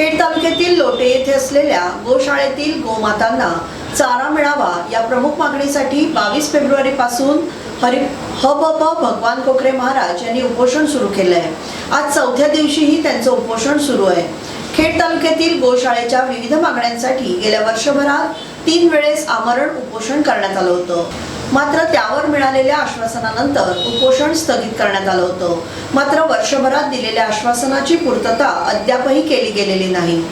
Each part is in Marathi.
खेड तालुक्यातील लोटे येथे असलेल्या गोशाळेतील गोमातांना चारा मिळावा या प्रमुख मागणीसाठी बावीस फेब्रुवारी पासून हरि हब भगवान कोकरे महाराज यांनी उपोषण सुरू केलं आहे आज चौथ्या दिवशीही त्यांचं उपोषण सुरू आहे. खेड तालुक्यातील गोशाळेच्या विविध मागण्यांसाठी गेल्या वर्षभरात तीन वेळेस आमरण उपोषण करण्यात आलं होतं. मात्र त्यावर मिळालेल्या आश्वासनानंतर उपोषण स्थगित करण्यात आलं होतं. मात्र वर्षभरात दिलेल्या आश्वासनाची पूर्तता अद्यापही केली गेलेली नाही.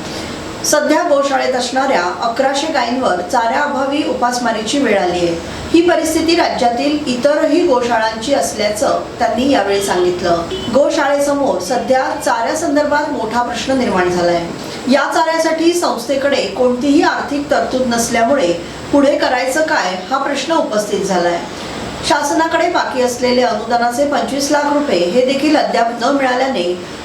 सध्या गोशाळेत असणाऱ्या अकराशे गायींवर चाऱ्याअभावी उपासमारीची वेळ आली आहे. ही परिस्थिती राज्यातील इतरही गोशाळांची असल्याचं त्यांनी यावेळी सांगितलं. गोशाळेसमोर सध्या चाऱ्यासंदर्भात मोठा प्रश्न निर्माण झालाय. या चाऱ्यासाठी संस्थेकडे कोणतीही आर्थिक तरतूद नसल्यामुळे पुढे करायचं काय हा प्रश्न उपस्थित झालाय. शासनाकडे बाकी असलेले अनुदानाचे पंचवीस लाख रुपये हे देखील अद्याप न मिळाल्याने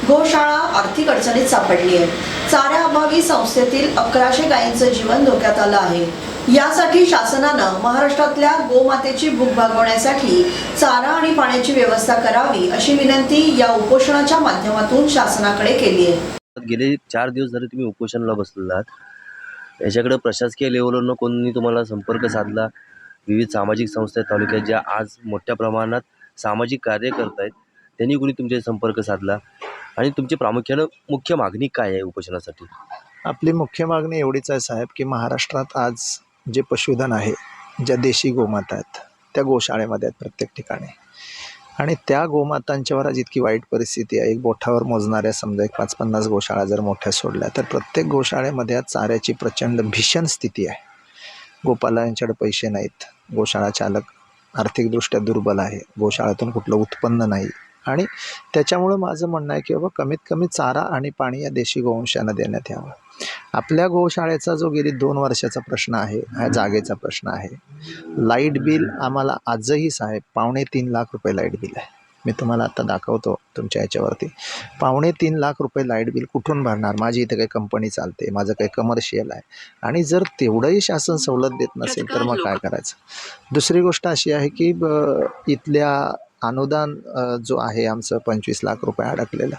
गोशाळा आर्थिक अडचणीत सापडली आहे. चाऱ्याअभावी संस्थेतील अकराशे गायींचं जीवन धोक्यात आलं आहे. यासाठी शासनानं महाराष्ट्रातल्या गोमातेची भूक भागवण्यासाठी चारा आणि पाण्याची व्यवस्था करावी अशी विनंती या उपोषणाच्या माध्यमातून शासनाकडे केली आहे. गेले चार दिवस झाले तुम्ही उपोषणाला बसलेला आहात याच्याकडं प्रशासकीय लेवलवरनं कोणी तुम्हाला संपर्क साधला? विविध सामाजिक संस्था आहेत तालुक्यात ज्या आज मोठ्या प्रमाणात सामाजिक कार्य करत आहेत त्यांनी कोणी तुमच्या संपर्क साधला? आणि तुमची प्रामुख्यानं मुख्य मागणी काय आहे उपोषणासाठी? आपली मुख्य मागणी एवढीच आहे साहेब की महाराष्ट्रात आज जे पशुधन आहे ज्या देशी गोमाता आहेत त्या गोशाळेमध्ये आहेत प्रत्येक ठिकाणी. आणि त्या गोमातांच्यावर आज इतकी वाईट परिस्थिती आहे एक बोठावर मोजणाऱ्या समजा एक पाच पन्नास गोशाळा जर मोठ्या सोडल्या तर प्रत्येक गोशाळेमध्ये आज चाऱ्याची प्रचंड भीषण स्थिती आहे. गोपालांच्याकडे पैसे नाहीत. गोशाळा चालक आर्थिकदृष्ट्या दुर्बल आहे. गोशाळातून कुठलं उत्पन्न नाही. आणि त्याच्यामुळं माझं म्हणणं आहे की बाबा कमीत कमी चारा आणि पाणी या देशी गोवंशांना देण्यात यावं. आपल्या गोशाळेचा जो गेली दोन वर्षाचा प्रश्न आहे हा जागेचा प्रश्न आहे लाइट बिल आम्हाला आजही साहेब पावणे तीन लाख रुपये लाइट बिल आहे. मी तुम्हाला आता दाखवतो तुमच्या याच्यावरती. पावणे तीन लाख रुपये लाइट बिल कुठून भरणार? माझी इथे काही कंपनी चालते माझं काही कमर्शियल आहे. आणि जर तेवढंही शासन सवलत देत नसेल तर मग काय करायचं? दुसरी गोष्ट अशी आहे की ब- इथल्या अनुदान जो आहे आमचं पंचवीस लाख रुपये अडकलेलं.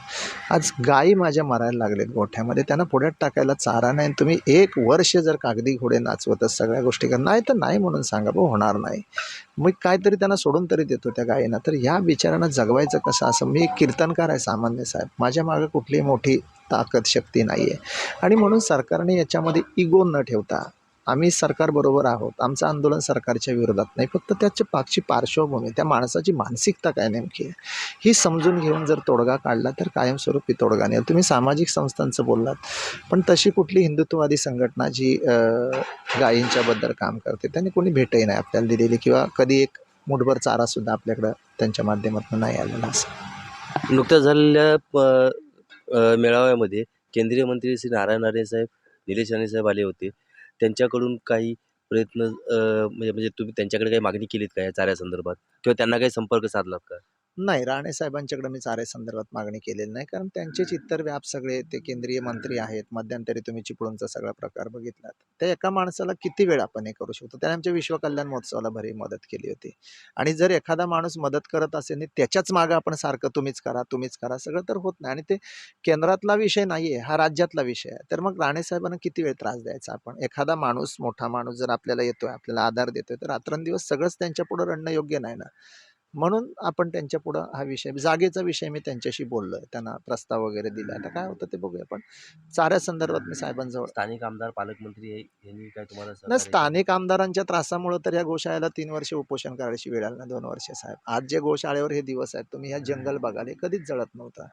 आज गायी माझ्या मरायला लागलेत गोठ्यामध्ये. त्यांना पुढ्यात टाकायला चारा नाही. तुम्ही एक वर्ष जर कागदी घोडे नाचवतच सगळ्या गोष्टी कर. नाही तर नाही म्हणून सांगा भाऊ होणार नाही. मग काहीतरी त्यांना सोडून तरी देतो त्या गायींना. तर ह्या बिचारांना जगवायचं कसं? असं मी एक कीर्तनकार आहे सामान्य साहेब. माझ्या मागं कुठलीही मोठी ताकद शक्ती नाही आहे आणि म्हणून सरकारने याच्यामध्ये इगो न ठेवता आम्ही सरकारबरोबर आहोत. आमचं आंदोलन सरकारच्या विरोधात नाही. फक्त त्याच्या पाकची पार्श्वभूमी त्या माणसाची मानसिकता काय नेमकी आहे? ही समजून घेऊन जर तोडगा काढला तर कायमस्वरूपी तोडगा नाही. तुम्ही सामाजिक संस्थांचं बोललात. पण तशी कुठली हिंदुत्ववादी संघटना जी गायींच्याबद्दल काम करते त्यांनी कोणी भेटही नाही आपल्याला दिलेली किंवा कधी एक मुठभर चारासुद्धा आपल्याकडं त्यांच्या माध्यमातून नाही आलेला असं. नुकत्याच झालेल्या प- मेळाव्यामध्ये केंद्रीय मंत्री श्री नारायण राणे साहेब निलेश राणे साहेब आले होते. त्यांच्याकडून काही प्रयत्न म्हणजे म्हणजे तुम्ही त्यांच्याकडे काही मागणी केलीत का या चाऱ्यासंदर्भात किंवा त्यांना काही संपर्क साधलात का? नाही राणे साहेबांच्याकडे मी चारे संदर्भात मागणी केलेली नाही. कारण त्यांचेच इतर व्याप सगळे ते केंद्रीय मंत्री आहेत. मध्यंतरी तुम्ही चिपळूणचा सगळा प्रकार बघितलात. त्या एका माणसाला किती वेळ आपण हे करू शकतो? त्याने आमच्या विश्वकल्याण महोत्सवाला भरी मदत केली होती. आणि जर एखादा माणूस मदत करत असेल आणि त्याच्याच मागं आपण सारखं तुम्हीच करा तुम्हीच करा सगळं तर होत नाही. आणि ते केंद्रातला विषय नाही आहे हा राज्यातला विषय आहे. तर मग राणे साहेबांना किती वेळ त्रास द्यायचा आपण? एखादा माणूस मोठा माणूस जर आपल्याला येतोय आपल्याला आधार देतोय तर रात्रंदिवस सगळंच त्यांच्यापुढं रडणं योग्य नाही ना? म्हणून आपण त्यांच्या पुढं हा विषय जागेचा विषय मी त्यांच्याशी बोललोय. त्यांना प्रस्ताव वगैरे दिला. आता काय होतं ते बघूया. पण चाऱ्या संदर्भात मी साहेबांजवळ स्थानिक आमदार पालकमंत्री यांनी काय तुम्हाला ना? स्थानिक आमदारांच्या त्रासामुळे तर या गोशाळेला तीन वर्ष उपोषण करायची वेळ आली ना दोन वर्ष साहेब. आज जे गोशाळेवर हे दिवस आहेत तुम्ही ह्या जंगल बघाल हे कधीच जळत नव्हता.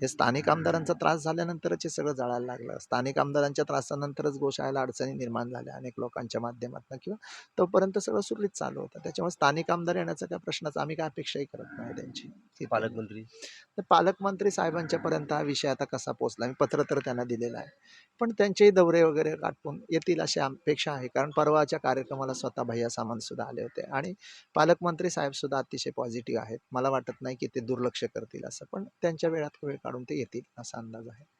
हे स्थानिक आमदारांचा त्रास झाल्यानंतरच हे सगळं जळायला लागलं. स्थानिक आमदारांच्या त्रासानंतरच गोशाळेला अडचणी निर्माण झाल्या अनेक लोकांच्या माध्यमातून किंवा तोपर्यंत सगळं सुरळीत चालू होतं. त्याच्यामुळे स्थानिक आमदार येण्याचा काय प्रश्नच आम्ही काय अपेक्षाही करत नाही त्यांची ती पालकमंत्री? तर पालकमंत्री साहेबांच्या पर्यंत हा विषय आता कसा पोहोचला? मी पत्र तर त्यांना दिलेलं आहे. पण त्यांचेही दौरे वगैरे गाठून येतील अशी अपेक्षा आहे. कारण परवाच्या कार्यक्रमाला स्वतः भैया सामंत सुद्धा आले होते. आणि पालकमंत्री साहेब सुद्धा अतिशय पॉझिटिव्ह आहेत. मला वाटत नाही की ते दुर्लक्ष करतील असं. पण त्यांच्या वेळात वेळ काढून ते येतील असा अंदाज आहे.